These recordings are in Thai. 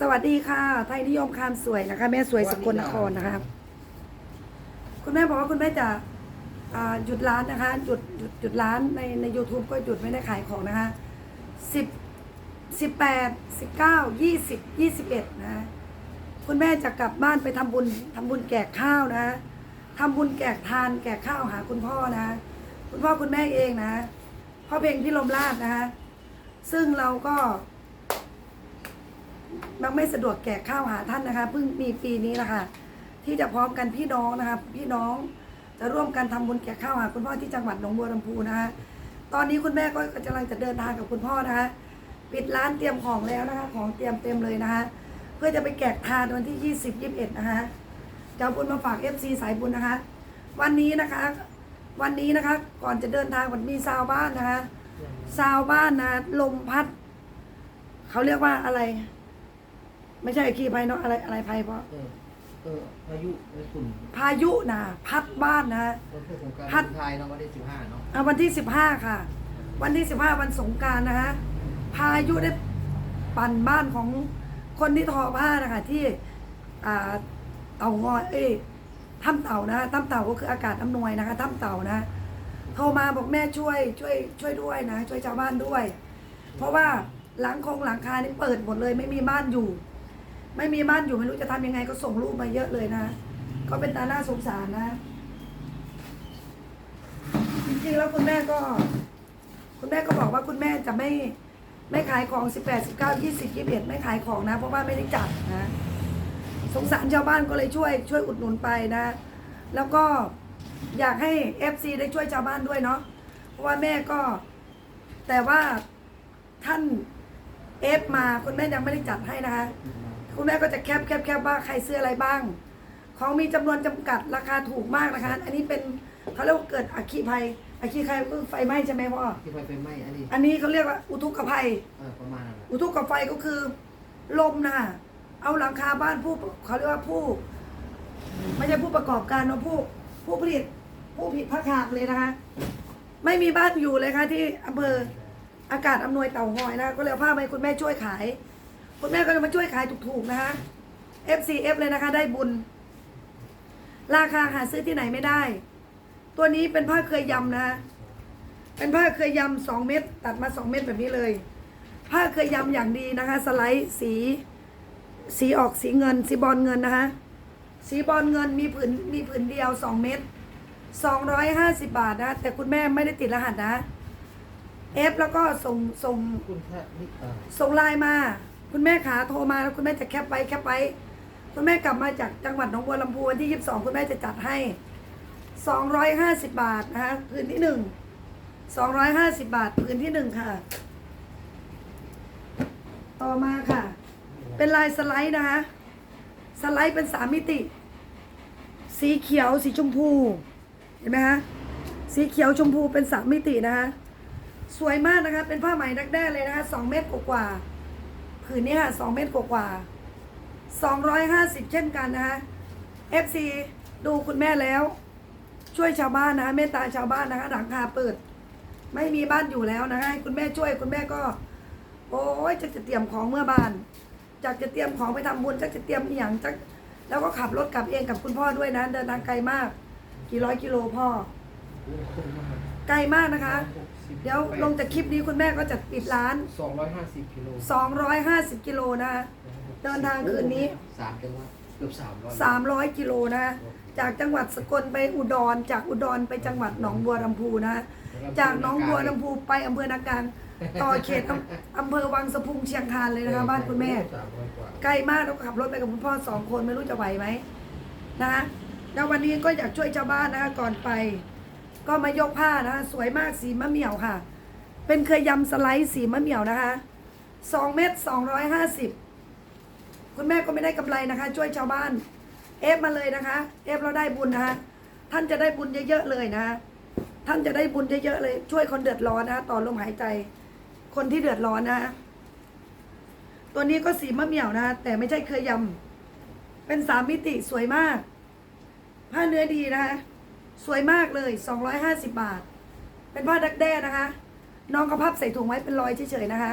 สวัสดีค่ะ ไทยนิยมคามสวยนะคะ แม่สวยสกลนครนะคะคุณแม่บอกว่าคุณแม่จะหยุดร้านนะคะหยุดหยุดหยุดร้านในใน u t u b e ก็หยุดไม่ได้ขายของนะคะสิบสิบแปดสิบเก้ายี่สิบยี่สิบเอ็ดนะคุณแม่จะกลับบ้านไปทำบุญทำบุญแกกข้าวนะทำบุญแกกทานแกกข้าวหาคุณพ่อนะ คุณพ่อคุณแม่เองนะพ่อเพลงพี่ลมราชนะคะซึ่งเราก็ มันไม่สะดวกแก่ข้าวหาท่านนะคะเพิ่งมีปีนี้นะคะที่จะพร้อมกันพี่น้องนะคะพี่น้องจะร่วมกันทำบุญแก่ข้าวหาคุณพ่อที่จังหวัดหนองบัวลำพูนะคะตอนนี้คุณแม่ก็กำลังจะเดินทางกับคุณพ่อนะคะปิดร้านเตรียมของแล้วนะคะของเตรียมเต็มเลยนะคะเพื่อจะไปแกกทานวันที่ 20 21 นะคะจะบุญมาฝาก FC สายบุญนะคะ วันนี้นะคะวันนี้นะคะก่อนจะเดินทางมันมีซาวบ้านนะคะซาวบ้านนะลมพัด เขาเรียกว่าอะไร ไม่ใช่ขี้ภัยเนาะอะไรอะไรภัยเพราะเออเออพายุไอ้ฝุ่นพายุนะพัดบ้านนะ วันเพื่อสงกรารพัด ไทยเนาะวันที่สิบห้าเนาะเอาวันที่สิบห้าค่ะ วันที่สิบห้าวันสงกรารนะคะพายุได้ปั่นบ้านของคนที่ทอผ้านะคะที่อ่าเต่างอยเอ้ยถ้ำเต่านะถ้ำเต่าก็คืออากาศอำนวยนะคะถ้ำเต่านะโทรมาบอกแม่ช่วย ช่วย ช่วยด้วยนะ ช่วยชาวบ้านด้วย เพราะว่าหลังคงหลังคานี่เปิดหมดเลยไม่มีบ้านอยู่ ไม่มีบ้านอยู่ไม่รู้จะทำยังไงก็ส่งรูปมาเยอะเลยนะ ก็เป็นตาหน้าสงสารนะ จริงๆแล้วคุณแม่ก็ คุณแม่ก็บอกว่าคุณแม่จะไม่ไม่ขายของ18 19 20 21ไม่ขายของนะ เพราะว่าไม่ได้จัดนะ สงสารชาวบ้านก็เลยช่วย ช่วยอุดหนุนไปนะ แล้วก็อยากให้ FC ได้ช่วยชาวบ้านด้วยเนาะเพราะว่าแม่ก็ แต่ว่าท่านเอฟมาคุณแม่ยังไม่ได้จัดให้นะคะ คุณแม่ก็จะแคบแคบแคบว่าใครซื้ออะไรบ้าง ของมีจำนวนจำกัดราคาถูกมากนะคะ อันนี้เป็นเขาเรียกว่าเกิดอัคคีภัยอัคคีภัยก็คือไฟไหม้ใช่ไหมพ่อที่ไฟเป็นไหม้อันนี้อันนี้เขาเรียกว่าอุทุกภัย เออประมาณนั้นแหละอุทุกภัยก็คือ ลมนะเอาหลังคาบ้านผู้เขาเรียกว่าผู้ ไม่ใช่ผู้ประกอบการเนอะผู้ผู้ผลิต ผู้ผลิตผ้าขาดเลยนะคะ ไม่มีบ้านอยู่เลยค่ะที่อำเภออากาศอำนวยเต่างอยนะคะก็เลยเอาผ้าไปคุณแม่ช่วยขาย คุณแม่ก็จะมาช่วยขายถูกๆนะคะ FCF เลยนะคะ ได้บุญ ราคาหาซื้อที่ไหนไม่ได้ ตัวนี้เป็นผ้าเคยยำนะเป็นผ้าเคยยำสองเม็ดตัดมาสองเม็ดแบบนี้เลย ผ้าเคยยำอย่างดีนะคะ สไลด์สี สีออกสีเงิน สีบอลเงินนะคะ สีบอลเงินมีผืนมีผืนเดียวสองเม็ดสองร้อยห้าสิบาทนะ แต่คุณแม่ไม่ได้ติดรหัสนะเอฟแล้วก็ส่งส่งคุณแค่นี่เออส่งไลน์มา คุณแม่ขาโทรมาแล้วคุณแม่จะแคปไว้แคปไว้คุณแม่กลับมาจากจังหวัดหนองบัวลำพูวันที่ 22 คุณแม่จะจัดให้ 250 บาทนะคะพื้นที่หนึ่ง250 บาทพื้นที่หนึ่งค่ะ ต่อมาค่ะ เป็นลายสไลด์นะคะสไลด์เป็นสามมิติ สีเขียวสีชมพู เห็นไหมคะสีเขียวชมพูเป็นสามมิตินะคะสวยมากนะคะ เป็นผ้าไหมดักแด้เลยนะคะสองเมตรกว่าๆ ผืนนี้ค่ะสองเมตรกว่าสองร้อยห้าสิบเช่นกันนะคะ FC ดูคุณแม่แล้ว ช่วยชาวบ้านนะคะเมตตาชาวบ้านนะคะหลังคาเปิด ไม่มีบ้านอยู่แล้วนะคะให้คุณแม่ช่วยคุณแม่ก็ โอ้ยจะจะเตรียมของเมื่อบ้านจากจะเตรียมของไปทำบุญจะจะเตรียมอย่างจะแล้วก็ขับรถกลับเองกับคุณพ่อด้วยนะ เดินทางไกลมาก กี่ร้อยกิโลพ่อ ไกลมากนะคะ เดี๋ยวลงจากคลิปนี้คุณแม่ก็จะปิดร้าน สองร้อยห้าสิบกิโล250 กิโลนะคะเดินทางคืนนี้ สามจังหวัดเกือบสามร้อย300 กิโลนะคะจากจังหวัดสกลไปอุดร จากอุดรไปจังหวัดหนองบัวลำพูนะคะจากหนองบัวลำพูไปอำเภอนาการต่อเขตอำอำเภอวังสะพุงเชียงคานเลยนะคะบ้านคุณแม่ สามร้อยกว่าใกล้มากเราขับรถไปกับคุณพ่อสองคนไม่รู้จะไหวไหมนะคะแล้ววันนี้ก็อยากช่วยชาวบ้านนะคะก่อนไป ก็มายกผ้านะคะสวยมากสีมะเหมี่ยวค่ะ เป็นเคยยำสไลด์สีมะเหมี่ยวนะคะสองเม็ดสองร้อยห้าสิบคุณแม่ก็ไม่ได้กำไรนะคะ ช่วยชาวบ้าน เอฟมาเลยนะคะ เอฟเราได้บุญนะคะ ท่านจะได้บุญเยอะๆเลยนะคะท่านจะได้บุญเยอะๆเลย ช่วยคนเดือดร้อนนะคะต่อลมหายใจ คนที่เดือดร้อนนะคะตัวนี้ก็สีมะเหมี่ยวนะแต่ไม่ใช่เคยยำเป็นสามมิติสวยมาก ผ้าเนื้อดีนะคะ สวยมากเลย 250 บาท เป็นผ้าดักแด้นะคะ น้องก็พับใส่ถุงไว้เป็นรอยเฉยๆนะคะ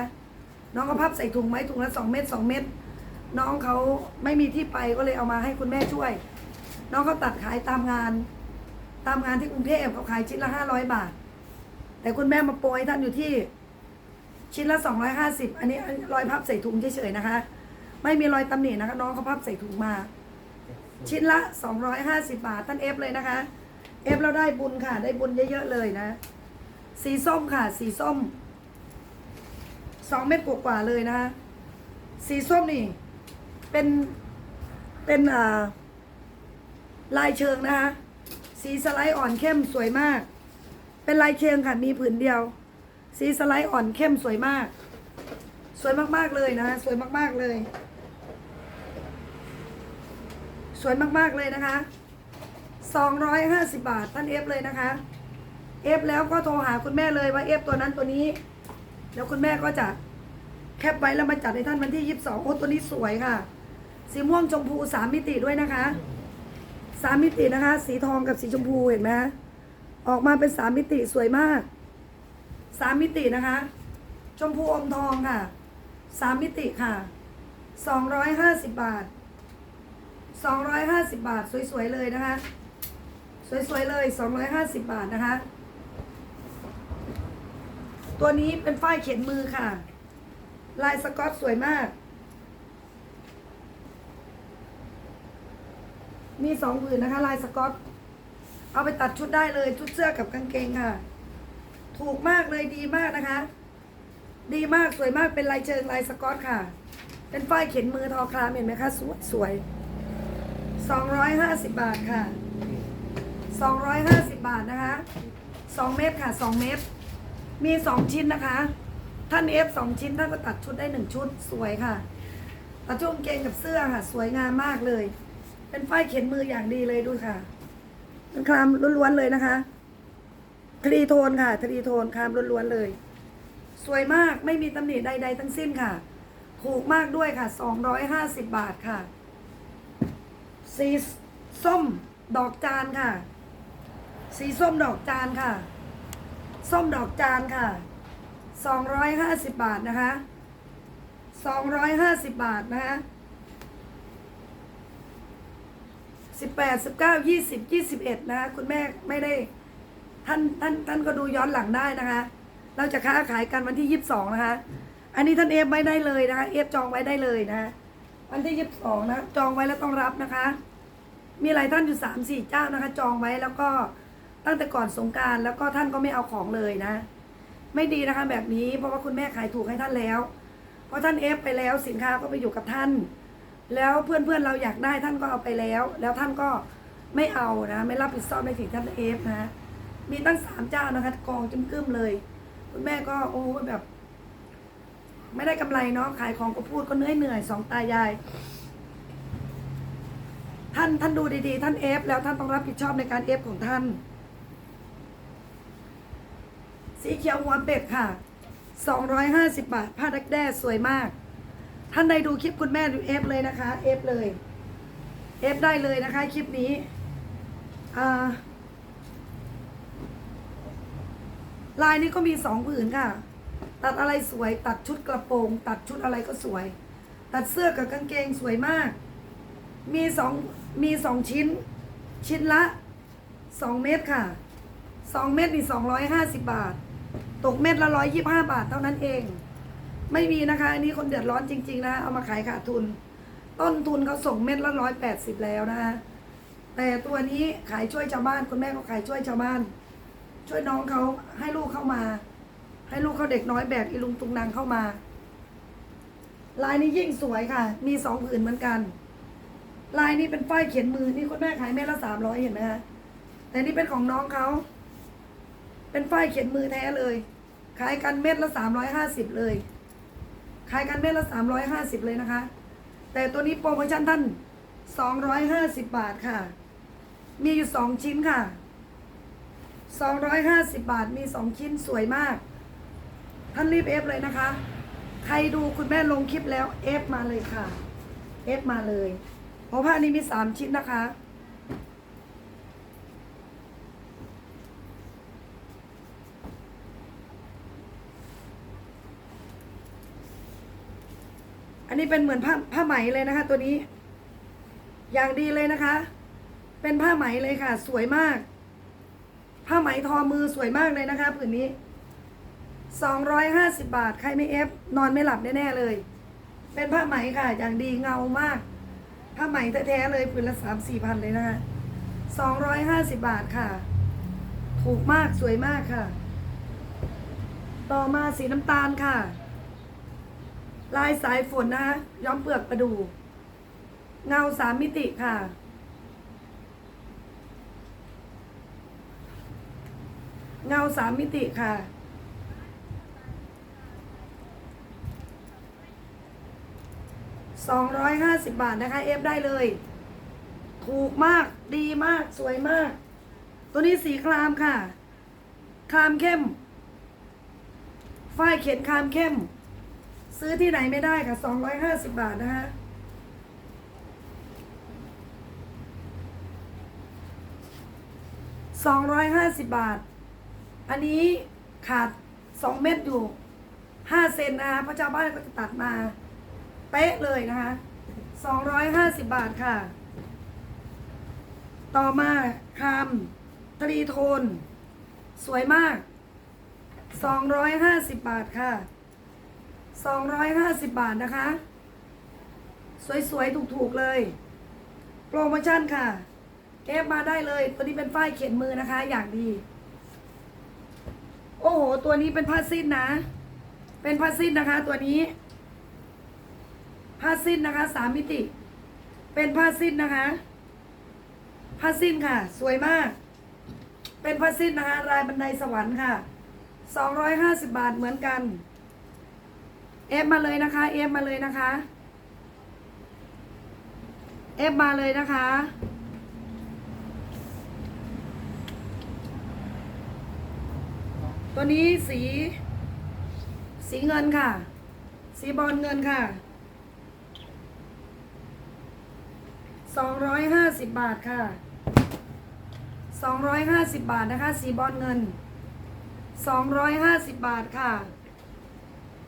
น้องก็พับใส่ถุงไว้ถุงละ2เม็ด2เม็ดน้องเขาไม่มีที่ไปก็เลยเอามาให้คุณแม่ช่วย น้องเขาตัดขายตามงาน ตามงานที่กรุงเทพเขาขายชิ้นละห้าร้อยบาท แต่คุณแม่มาโปรยท่านอยู่ที่ชิ้นละสองร้อยห้าสิบอันนี้รอยพับใส่ถุงเฉยๆนะคะ ไม่มีรอยตำหนินะคะ น้องเขาพับใส่ถุงมา ชิ้นละ 250 บาทท่านเอฟเลยนะคะ เอฟเราได้บุญค่ะ ได้บุญเยอะๆเลยนะ สีส้มค่ะ สีส้ม สองเม็ดกว่าๆเลยนะคะสีส้มนี่ เป็นเป็นอ่าลายเชิงนะคะสีสไลด์อ่อนเข้มสวยมาก เป็นลายเชิงค่ะ มีผืนเดียว สีสไลด์อ่อนเข้มสวยมาก สวยมากๆเลยนะ สวยมากๆเลย สวยมากๆเลยนะคะ 250 บาทท่านเอฟเลยนะคะเอฟแล้วก็โทรหาคุณแม่เลยว่าเอฟตัวนั้นตัวนี้เดี๋ยวคุณแม่ก็จะแคปไว้แล้วมาจัดให้ท่านวันที่ 22โอ้ตัวนี้สวยค่ะ สีม่วงชมพูสามมิติด้วยนะคะสามมิตินะคะ สีทองกับสีชมพูเห็นไหมออกมาเป็นสามมิติสวยมากสามมิตินะคะ ชมพูอมทองค่ะสามมิติค่ะ250บบาท250บาทสวยๆเลยนะคะ สวยๆเลย 250 บาทนะคะ ตัวนี้เป็นฝ้ายเขียนมือค่ะ ลายสกอตสวยมาก มีสองผืนนะคะ ลายสกอต เอาไปตัดชุดได้เลยชุดเสื้อกับกางเกงค่ะ ถูกมากเลยดีมากนะคะ ดีมากสวยมากเป็นลายเชิงลายสกอตค่ะ เป็นฝ้ายเขียนมือทอครามเห็นไหมคะ สวยสวยสองร้อยห้าสิบบาทค่ะ สองร้อยห้าสิบบาทนะคะสองเม็ดค่ะสองเม็ดมีสองชิ้นนะคะ ท่านเอฟสองชิ้นท่านก็ตัดชุดได้หนึ่งชุดสวยค่ะตัดชุดเกงกับเสื้อค่ะ สวยงามมากเลย เป็นฝ้ายเขียนมืออย่างดีเลยดูค่ะเป็นครามล้วนๆเลยนะคะทรีโทนค่ะทรีโทนครามล้วนๆเลย สวยมากไม่มีตำหนิใด ๆ ทั้งสิ้นค่ะถูกมากด้วยค่ะ 250 บาทค่ะ สีส้มดอกจานค่ะ สีส้มดอกจานค่ะ ส้มดอกจานค่ะ 250 บาทนะคะ 250 บาทนะคะ18 19 20 21นะคะคุณแม่ไม่ได้ท่านท่านท่านก็ดูย้อนหลังได้นะคะ เราจะค้าขายกันวันที่22นะคะ อันนี้ท่านเอฟไว้ได้เลยนะคะเอฟจองไว้ได้เลยนะ วันที่22นะจองไว้แล้วต้องรับนะคะ มีหลายท่านอยู่3 4เจ้านะคะ จองไว้แล้วก็ ตั้งแต่ก่อนสงการแล้วก็ท่านก็ไม่เอาของเลยนะ ไม่ดีนะคะแบบนี้เพราะว่าคุณแม่ขายถูกให้ท่านแล้ว เพราะท่านเอฟไปแล้วสินค้าก็ไปอยู่กับท่าน แล้วเพื่อนเพื่อนๆเราอยากได้ท่านก็เอาไปแล้ว แล้วท่านก็ไม่เอานะ ไม่รับผิดชอบในสิ่งท่านเอฟนะ มีตั้งสามเจ้านะคะกองจิ้มกึ้มเลย คุณแม่ก็โอ้แบบ ไม่ได้กำไรเนาะขายของก็พูดก็เหนื่อยเหนื่อยสองตายายท่านท่านดูดีๆ ท่านเอฟแล้วท่านต้องรับผิดชอบในการเอฟของท่าน สีเขียวหัวเป็ดค่ะ 250 บาท ผ้าดักแด้สวยมาก ท่านใดดูคลิปคุณแม่ดูเอฟเลยนะคะเอฟเลยเอฟได้เลยนะคะ คลิปนี้ลายนี้ก็มีสองผืนค่ะ ตัดอะไรสวย ตัดชุดกระโปรง ตัดชุดอะไรก็สวย ตัดเสื้อกับกางเกงสวยมาก มีสองมีสองชิ้น ชิ้นละสองเม็ดค่ะสองเม็ดนี่สองร้อยห้าสิบบาท ตกเม็ดละร้อยยี่ห้าบาทเท่านั้นเอง ไม่มีนะคะ อันนี้คนเดือดร้อนจริง ๆ นะเอามาขายขาดทุน ต้นทุนเขาส่งเม็ดละร้อยแปดสิบแล้วนะคะแต่ตัวนี้ขายช่วยชาวบ้านคุณแม่ก็ขายช่วยชาวบ้าน ช่วยน้องเขาให้ลูกเข้ามา ให้ลูกเขาเด็กน้อยแบกอีลุงตุงนางเข้ามา ลายนี้ยิ่งสวยค่ะ มีสองผืนเหมือนกัน ลายนี้เป็นป้ายเขียนมือนี่คุณแม่ขายเม็ดละสามร้อยเห็นไหมคะแต่นี่เป็นของน้องเขาเป็นป้ายเขียนมือแท้เลย ขายกันเม็ดละสามร้อยห้าสิบเลย ขายกันเม็ดละสามร้อยห้าสิบเลยนะคะ แต่ตัวนี้โปรโมชั่นท่านสองร้อยห้าสิบบาทค่ะ มีอยู่สองชิ้นค่ะ250บบาทมี2ชิ้นสวยมาก ท่านรีบเอฟเลยนะคะ ใครดูคุณแม่ลงคลิปแล้วเอฟมาเลยค่ะเอฟมาเลย เพราะผ้านี้มี3ชิ้นนะคะ อันนี้เป็นเหมือนผ้าผ้าไหมเลยนะคะ ตัวนี้ อย่างดีเลยนะคะ เป็นผ้าไหมเลยค่ะ สวยมาก ผ้าไหมทอมือสวยมากเลยนะคะผืนนี้สองร้อยห้าสิบาท ใครไม่เอฟนอนไม่หลับแน่ๆเลย เป็นผ้าไหมค่ะ อย่างดีเงามาก ผ้าไหมแท้ๆเลยผืนละสามสี่พันเลยนะคะสองร้อยห้าสิบาทค่ะ ถูกมากสวยมากค่ะ ต่อมาสีน้ำตาลค่ะ ลายสายฝนนะคะย้อมเปลือกประดูเงาสามมิติค่ะ เงาสามมิติค่ะ สองร้อยห้าสิบบาทนะคะ เอฟได้เลย ถูกมาก ดีมาก สวยมาก ตัวนี้สีครามค่ะ ครามเข้ม ฝ้ายเขียนครามเข้ม ซื้อที่ไหนไม่ได้ค่ะสองร้อยห้าสิบบาทนะคะสองร้อยห้าสิบบาท อันนี้ขาดสองเม็ดอยู่ห้าเซนนะคะพระเจ้าบ้านก็จะตัดมา เป๊ะเลยนะคะสองร้อยห้าสิบบาทค่ะ ต่อมาคามตรีโทน สวยมากสองร้อยห้าสิบบาทค่ะ สองร้อยห้าสิบบาทนะคะ สวยๆ ถูกๆ เลย โปรโมชั่นค่ะเก็บมาได้เลย ตัวนี้เป็นฝ้ายเขียนมือนะคะ อย่างดี โอ้โห ตัวนี้เป็นผ้าสิ้นนะ เป็นผ้าสิ้นนะคะ ตัวนี้ ผ้าสิ้นนะคะสามมิติ เป็นผ้าสิ้นนะคะ ผ้าสิ้นค่ะ สวยมาก เป็นผ้าสิ้นนะคะลายบันไดสวรรค์ค่ะสองร้อยห้าสิบบาทเหมือนกัน เอฟมาเลยนะคะเอฟมาเลยนะคะเอฟมาเลยนะคะตัวนี้สี สีเงินค่ะ สีบอลเงินค่ะสองร้อยห้าสิบบาทค่ะสองร้อยห้าสิบบาทนะคะ สีบอลเงินสองร้อยห้าสิบบาทค่ะ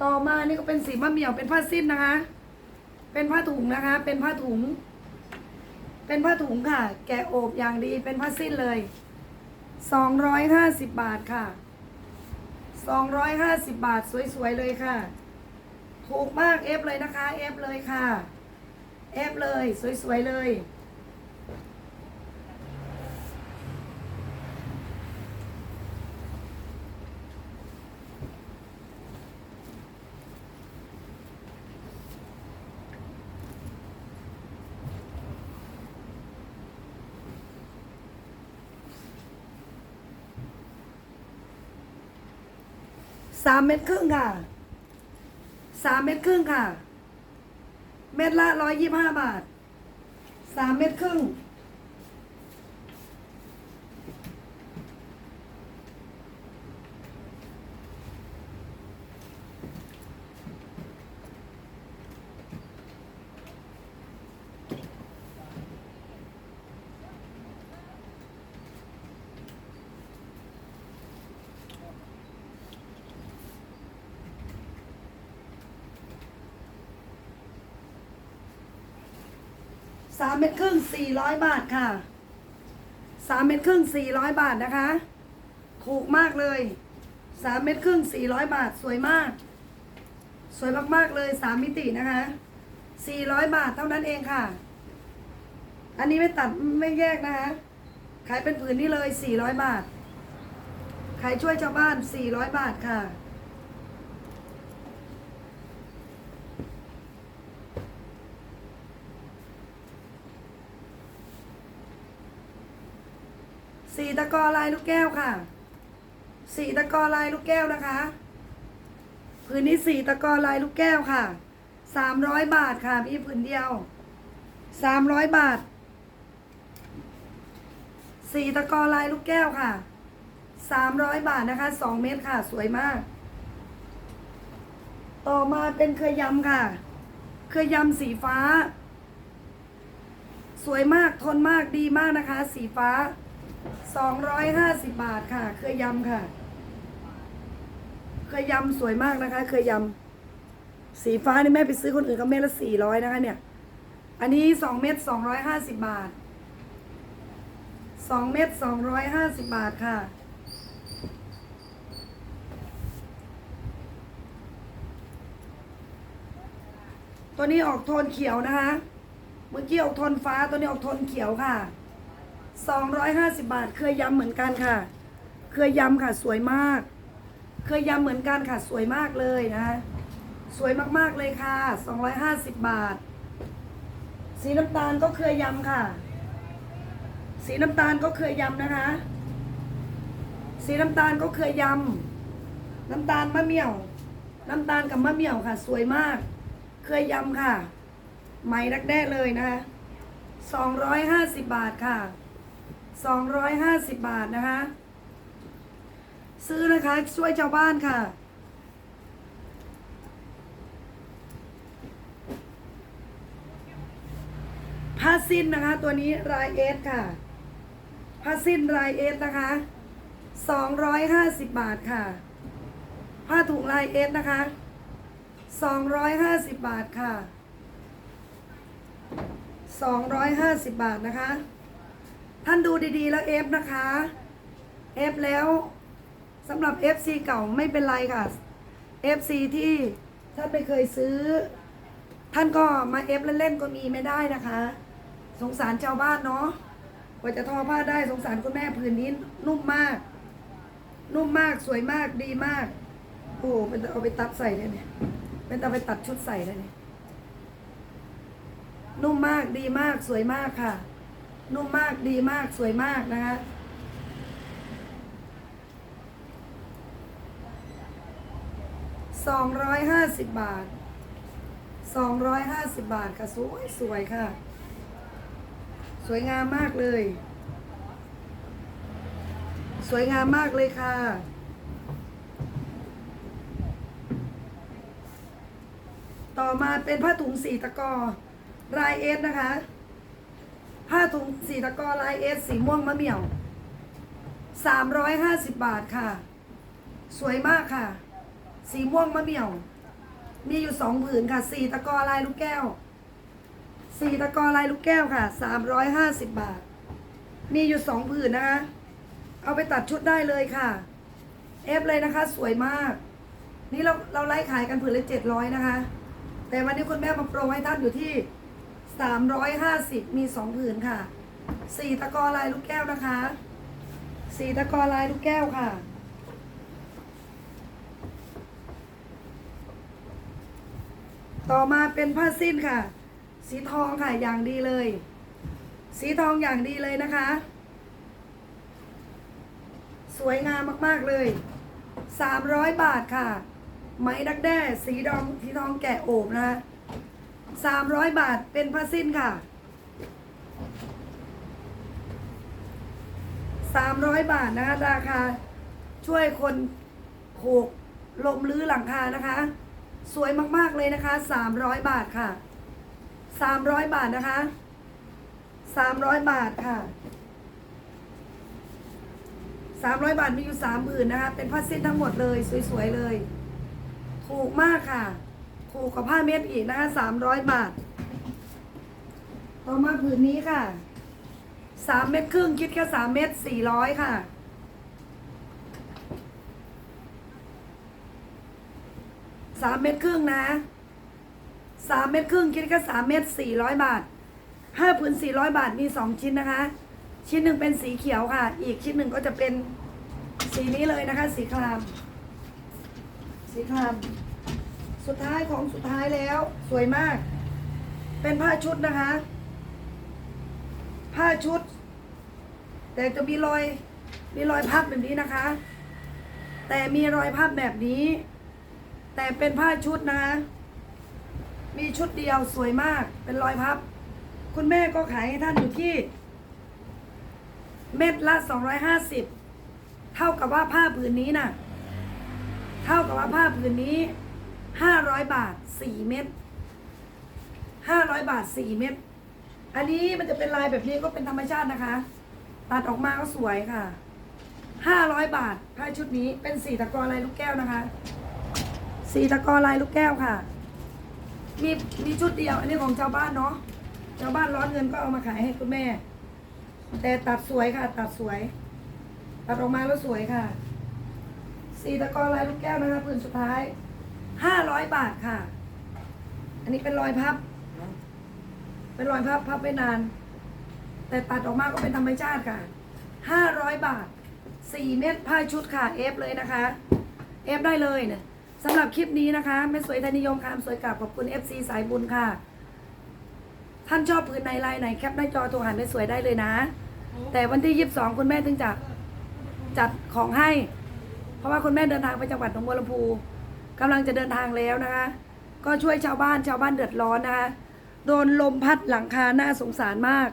ต่อมานี่ก็เป็นสีมะเหมี่ยวเป็นผ้าสิ้นนะคะ เป็นผ้าถุงนะคะ เป็นผ้าถุง เป็นผ้าถุงค่ะ แกะโอบอย่างดีเป็นผ้าสิ้นเลยสองร้อยห้าสิบบาทค่ะสองร้อยห้าสิบบาทสวยๆเลยค่ะ ถูกมากเอฟเลยนะคะเอฟเลยค่ะเอฟเลยสวยๆเลย สามเม็ดครึ่งค่ะสามเม็ดครึ่งค่ะ เม็ดละร้อยยี่ห้าบาทสามเม็ดครึ่ง มเม็ดครึ่งสี่ร้อยบาทค่ะสามเม็ดครึ่งสี่ร้อยบาทนะคะ ถูกมากเลยสามเม็ดครึ่งสี่ร้อยบาทสวยมาก สวยมากๆเลยสามมิตินะคะสี่ร้อยบาทเท่านั้นเองค่ะ อันนี้ไม่ตัดไม่แยกนะคะ ขายเป็นผืนนี้เลยสี่ร้อยบาท ขายช่วยชาวบ้านสี่ร้อยบาทค่ะ สีตะกอลายลูกแก้วค่ะสีตะกอลายลูกแก้วนะคะผืนนี้สีตะกอลายลูกแก้วค่ะสามร้อยบาทค่ะมีผืนเดียวสามร้อยบาทสีตะกอลายลูกแก้วค่ะสามร้อยบาทนะคะสองเมตรค่ะสวยมาก ต่อมาเป็นเคยยำค่ะ เคยยำสีฟ้า สวยมากทนมากดีมากนะคะ สีฟ้า สองร้อยห้าสิบบาทค่ะ เคยยำค่ะ เคยยำสวยมากนะคะ เคยยำสีฟ้านี่แม่ไปซื้อคนอื่นก็เม็ดละสี่ร้อยนะคะ เนี่ย อันนี้สองเม็ดสองร้อยห้าสิบบาทสองเม็ดสองร้อยห้าสิบบาทค่ะ ตัวนี้ออกโทนเขียวนะคะ เมื่อกี้ออกโทนฟ้า ตัวนี้ออกโทนเขียวค่ะ สองร้อยห้าสิบบาท เคยยำเหมือนกันค่ะ เคยยำค่ะสวยมาก เคยยำเหมือนกันค่ะสวยมากเลยนะสวยมากๆเลยค่ะ 250 บาท สีน้ำตาลก็เคยยำค่ะ สีน้ำตาลก็เคยยำนะคะ สีน้ำตาลก็เคยยำน้ำตาลมะเมี่ยว น้ำตาลกับมะเมี่ยวค่ะ สวยมาก เคยยำค่ะ ไหมรักแด้เลยนะคะ250 บาทค่ะ 250 บาทนะคะ ซื้อนะคะช่วยชาวบ้านค่ะ ผ้าสิ้นนะคะ ตัวนี้รายเอสค่ะ ผ้าสิ้นรายเอสนะคะสองร้อยห้าสิบบาทค่ะ ผ้าถุงลายเอสนะคะสองร้อยห้าสิบบาทค่ะสองร้อยห้าสิบบาทนะคะ ท่านดูดีๆแล้วเอฟนะคะเอฟแล้วสำหรับ FC เก่าไม่เป็นไรค่ะ FC ที่ท่านไม่เคยซื้อ ท่านก็มาเอฟเล่นๆก็มีไม่ได้นะคะ สงสารชาวบ้านเนาะกว่าจะทอผ้าได้สงสารคุณแม่ผืนนี้นุ่มมาก นุ่มมากสวยมากดีมาก โอ้โหเป็นเอาไปตัดใส่ได้เนี่ยเป็นเอาไปตัดชุดใส่ได้เนี่ยนุ่มมากดีมากสวยมากค่ะ นุ่มมากดีมากสวยมากนะคะสองร้อยห้าสิบบาทสองร้อยห้าสิบบาทค่ะสวยสวยค่ะ สวยงามมากเลย สวยงามมากเลยค่ะต่อมาเป็นผ้าถุงสีตะกอลายเอสนะคะ ผ้าถุงสีตะกอลายเอสสีม่วงมะเหมี่ยวสามร้อยห้าสิบบาทค่ะ สวยมากค่ะ สีม่วงมะเหมี่ยว มีอยู่สองผืนค่ะ สีตะกอลายลูกแก้ว สีตะกอลายลูกแก้วค่ะสามร้อยห้าสิบบาท มีอยู่สองผืนนะคะ เอาไปตัดชุดได้เลยค่ะ เอฟเลยนะคะ สวยมาก นี่เราเราไล่ขายกันผืนละเจ็ดร้อยนะคะ แต่วันนี้คุณแม่มาโปรให้ท่านอยู่ที่ สามร้อยห้าสิบมีสองผืนค่ะสี่ตะกอลายลูกแก้วนะคะสี่ตะกอลายลูกแก้วค่ะ ต่อมาเป็นผ้าสิ้นค่ะ สีทองค่ะอย่างดีเลย สีทองอย่างดีเลยนะคะ สวยงามมากๆเลยสามร้อยบาทค่ะไหมดักแด้สีดองสีทองแกะโอบนะคะ สามร้อยบาทเป็นผ้าสิ้นค่ะสามร้อยบาทนะคะราคาช่วยคนโขกลมรื้อหลังคานะคะ สวยมากๆเลยนะคะสามร้อยบาทค่ะสามร้อยบาทนะคะสามร้อยบาทค่ะสามร้อยบาทมีอยู่สามผืนนะคะ เป็นผ้าสิ้นทั้งหมดเลย สวยๆเลย ถูกมากค่ะ ถูกกว่าผ้าเม็ดอีกนะคะสามร้อยบาท ต่อมาผืนนี้ค่ะสามเม็ดครึ่งคิดแค่สามเม็ดสี่ร้อยค่ะ สามเม็ดครึ่งนะสามเม็ดครึ่งคิดแค่สามเม็ดสี่ร้อยบาทห้าผืนสี่ร้อยบาทมีสองชิ้นนะคะ ชิ้นหนึ่งเป็นสีเขียวค่ะ อีกชิ้นหนึ่งก็จะเป็นสีนี้เลยนะคะ สีคราม สีคราม สุดท้ายของสุดท้ายแล้ว สวยมาก เป็นผ้าชุดนะคะ ผ้าชุด แต่จะมีรอย มีรอยพับแบบนี้นะคะ แต่มีรอยพับแบบนี้ แต่เป็นผ้าชุดนะคะมีชุดเดียวสวยมาก เป็นรอยพับ คุณแม่ก็ขายให้ท่านอยู่ที่ เม็ดละสองร้อยห้าสิบเท่ากับว่าผ้าผืนนี้น่ะ เท่ากับว่าผ้าผืนนี้ ห้าร้อยบาทสี่เม็ดห้าร้อยบาทสี่เม็ดอันนี้มันจะเป็นลายแบบนี้ก็เป็นธรรมชาตินะคะ ตัดออกมาก็สวยค่ะห้าร้อยบาทผ้าชุดนี้เป็นสีตะกอลายลูกแก้วนะคะ สีตะกอลายลูกแก้วค่ะ มีมีชุดเดียว อันนี้ของชาวบ้านเนาะชาวบ้านร้อนเงินก็เอามาขายให้คุณแม่ แต่ตัดสวยค่ะ ตัดสวย ตัดออกมาแล้วสวยค่ะ สีตะกอลายลูกแก้วนะคะพื้นสุดท้าย ห้าร้อยบาทค่ะ อันนี้เป็นรอยพับ เป็นรอยพับพับไปนาน แต่ตัดออกมาก็เป็นธรรมชาติค่ะห้าร้อยบาทสี่เม็ดผ้าชุดค่ะเอฟเลยนะคะเอฟได้เลยเนี่ยสำหรับคลิปนี้นะคะแม่สวยไทนิยมคามสวยกลับขอบคุณ FC สายบุญค่ะ ท่านชอบพื้นในลายไหนแคปหน้าจอโทรหาแม่สวยได้เลยนะ แต่วันที่22คุณแม่ถึงจะจัดของให้ เพราะว่าคุณแม่เดินทางไปจังหวัดหนองบัวลำพู กำลังจะเดินทางแล้วนะคะ ก็ช่วยชาวบ้านชาวบ้านเดือดร้อนนะคะ โดนลมพัดหลังคาน่าสงสารมาก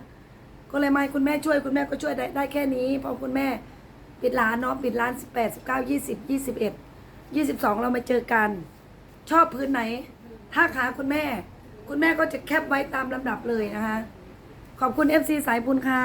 ก็เลยมาคุณแม่ช่วยคุณแม่ก็ช่วยได้ได้แค่นี้เพราะคุณแม่ปิดร้านเนาะปิดร้าน18 19 20 21 22 เรามาเจอกัน ชอบพื้นไหน ถ้าขาคุณแม่ คุณแม่ก็จะแคปไว้ตามลำดับเลยนะคะ ขอบคุณ FC สายบุญค่ะ